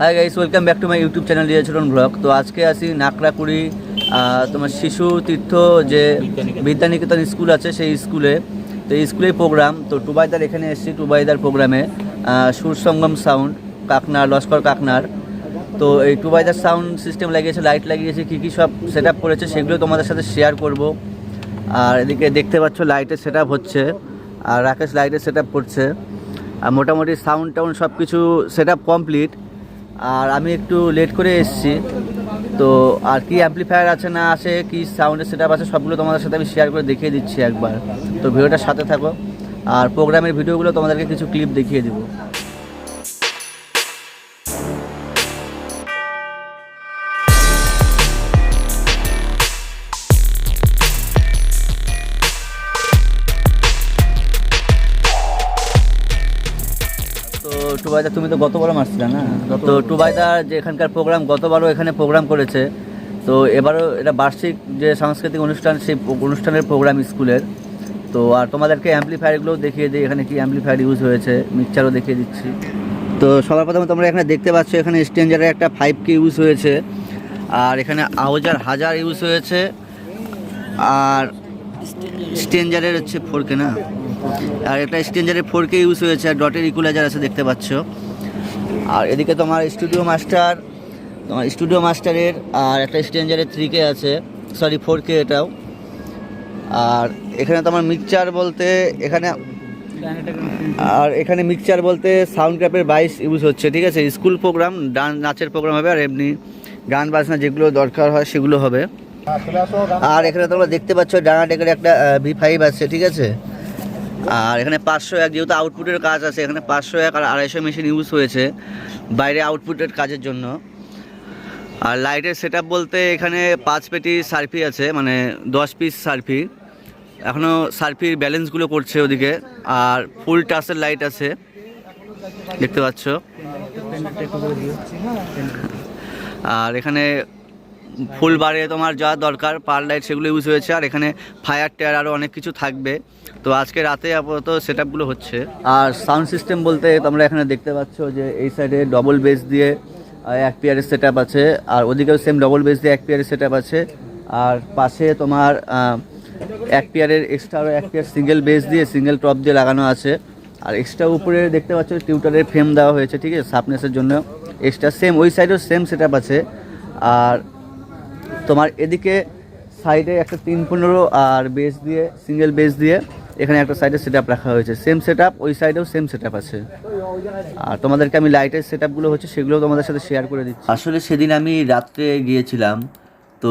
Hi guys welcome back to my YouTube channel Riyacharan vlog তো আজকে আসি নাকড়াকুড়ি তোমার শিশু তীর্থ যে বিদ্যানিকেতন স্কুল আছে, সেই স্কুলে। তো স্কুলেই প্রোগ্রাম তো টুবাইদার এখানে এসেছি, টুবাইদার প্রোগ্রামে সুর সঙ্গম সাউন্ড কাকনার লস্কর কাকনার তো এই টুবাইদার সাউন্ড সিস্টেম লাগিয়েছে লাইট লাগিয়েছে, কী কী সব সেট করেছে, সেগুলো তোমাদের সাথে শেয়ার করব। আর এদিকে দেখতে পাচ্ছ লাইটের সেট হচ্ছে, আর রাকেশ লাইটের সেট করছে, আর মোটামুটি সাউন্ড টাউন্ড সব কিছু সেট কমপ্লিট আর আমি একটু লেট করে এসেছি, তো আর কি অ্যাম্পলিফায়ার আছে না আছে, কি সাউন্ডের সেট আছে, সবগুলো তোমাদের সাথে আমি শেয়ার করে দেখিয়ে দিচ্ছি একবার। তো ভিডিওটার সাথে থাকো, আর প্রোগ্রামের ভিডিওগুলো তোমাদেরকে কিছু ক্লিপ দেখিয়ে দিব। টুবাইদা, তুমি তো গতবারও মারছিলে না? তো টুবাইদার যে এখানকার প্রোগ্রাম গতবারও এখানে প্রোগ্রাম করেছে। তো এবারও এটা বার্ষিক যে সাংস্কৃতিক অনুষ্ঠান, সেই অনুষ্ঠানের প্রোগ্রাম স্কুলের। তো আর তোমাদেরকে অ্যাম্পলিফায়ারগুলোও দেখিয়ে দিই, এখানে কি অ্যাম্পলিফায়ার ইউজ হয়েছে মিক্সচারও দেখিয়ে দিচ্ছি। তো সবার প্রথমে তোমরা এখানে দেখতে পাচ্ছ, এখানে স্টেঞ্জারের একটা ফাইভ কে ইউজ হয়েছে। আর এখানে আউজার হাজার ইউজ হয়েছে। আর স্টেঞ্জারের হচ্ছে ফোর কে না? আর একটা স্টেঞ্জারের ফোর কে ইউজ হয়েছে, আর ডটের ইকুলাইজার আছে, দেখতে পাচ্ছ। আর এদিকে তোমার স্টুডিও মাস্টার তোমার স্টুডিও মাস্টারের আর একটা স্টেঞ্জারের থ্রি কে আছে। সরি ফোর কে এটাও। আর এখানে তোমার মিক্সচার বলতে এখানে আর এখানে মিক্সচার বলতে সাউন্ড ক্র্যাপের বাইশ ইউজ হচ্ছে, ঠিক আছে? স্কুল প্রোগ্রাম ডান নাচের প্রোগ্রাম হবে, আর এমনি গান, বাজনা যেগুলো দরকার হয়, সেগুলো হবে। আর এখানে তোমরা দেখতে পাচ্ছ ডানা টেকের একটা ভি ফাইভ আছে, ঠিক আছে? আর এখানে পাঁচশো এক, যেহেতু আউটপুটের কাজ আছে, এখানে পাঁচশো এক আর আড়াইশো মেশিন ইউজ হয়েছে বাইরে আউটপুটের কাজের জন্য। আর লাইটের সেট বলতে এখানে পাঁচ পেটি সার্ফি আছে মানে দশ পিস সার্ফি এখনও সার্ফির ব্যালেন্সগুলো করছে ওদিকে, আর ফুল টাচের লাইট আছে, দেখতে পাচ্ছ। আর এখানে ফুল বারে তোমার যা দরকার পার লাইট সেগুলো ইউজ হয়েছে, আর এখানে ফায়ার টায়ার আরও অনেক কিছু থাকবে। তো আজকে রাতে আপাতত সেট হচ্ছে। আর সাউন্ড সিস্টেম বলতে তোমরা এখানে দেখতে পাচ্ছ যে এই সাইডে ডবল বেস দিয়ে এক পেয়ারের সেট আছে, আর ওদিকেও সেম ডবল বেস দিয়ে এক পেয়ারের সেট আছে। আর পাশে তোমার এক পেয়ারের এক্সট্রা এক পেয়ার সিঙ্গেল বেস দিয়ে সিঙ্গেল টপ দিয়ে লাগানো আছে। আর এক্সট্রা উপরে দেখতে পাচ্ছ টিউটারের ফ্রেম দেওয়া হয়েছে, ঠিক আছে? সাপনেসের জন্য। এক্সট্রা সেম ওই সাইডেও সেম সেট আছে। আর তোমার এদিকে সাইডে একটা তিন পনেরো আর বেস দিয়ে সিঙ্গেল বেস দিয়ে এখানে একটা সাইডে সেট রাখা হয়েছে। সেম সেট ওই সাইডেও সেম সেট আছে। আর তোমাদেরকে আমি লাইটের সেট আপগুলো হচ্ছে সেগুলো তোমাদের সাথে শেয়ার করে দিচ্ছি। আসলে সেদিন আমি রাত্রে গিয়েছিলাম, তো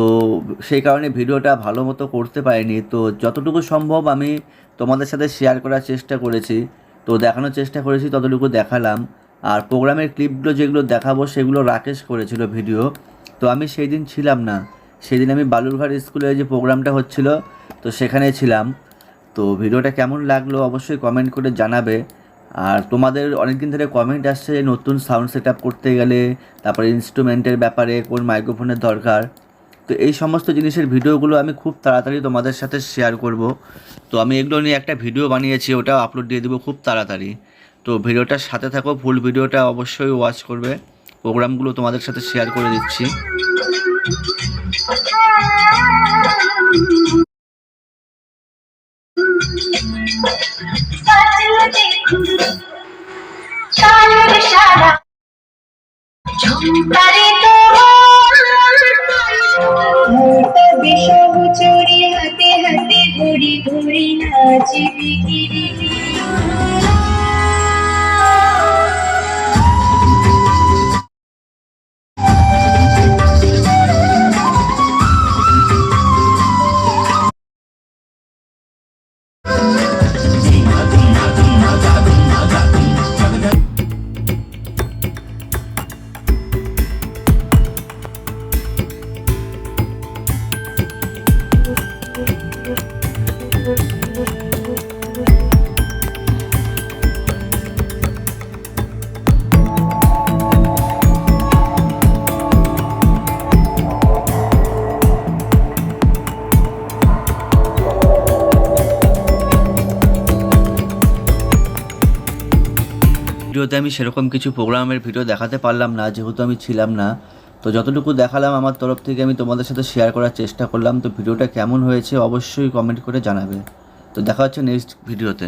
সেই কারণে ভিডিওটা ভালো মতো করতে পারিনি। তো যতটুকু সম্ভব আমি তোমাদের সাথে শেয়ার করার চেষ্টা করেছি। তো দেখানোর চেষ্টা করেছি, ততটুকু দেখালাম। আর প্রোগ্রামের ক্লিপগুলো যেগুলো দেখাবো, সেগুলো রাকেশ করেছিল ভিডিও তো আমি সেই দিন ছিলাম না। সেদিন আমি বালুরঘাট স্কুলে যে প্রোগ্রামটা হচ্ছিল, তো সেখানে ছিলাম। তো ভিডিওটা কেমন লাগল অবশ্যই কমেন্ট করে জানাবে। আর তোমাদের অনেকদিন ধরে কমেন্ট আসছে নতুন সাউন্ড সেট করতে গেলে, তারপরে ইনস্ট্রুমেন্টের ব্যাপারে, কোন মাইক্রোফোনের দরকার। তো এই সমস্ত জিনিসের ভিডিওগুলো আমি খুব তাড়াতাড়ি তোমাদের সাথে শেয়ার করব। তো আমি এগুলো নিয়ে একটা ভিডিও বানিয়েছি, ওটাও আপলোড দিয়ে দেবো খুব তাড়াতাড়ি। তো ভিডিওটার সাথে থাকো ফুল ভিডিওটা অবশ্যই ওয়াচ করবে। প্রোগ্রামগুলো তোমাদের সাথে শেয়ার করে দিচ্ছি। হাতে হাতে ঘড়ি ঘড়ি নাচে বিকিরি। ভিডিওতে আমি সেরকম কিছু প্রোগ্রামের ভিডিও দেখাতে পারলাম না, যেহেতু আমি ছিলাম না। তো যতটুকু দেখালাম আমার তরফ থেকে আমি তোমাদের সাথে শেয়ার করার চেষ্টা করলাম। তো ভিডিওটা কেমন হয়েছে অবশ্যই কমেন্ট করে জানাবে। তো দেখা হচ্ছে নেক্সট ভিডিওতে।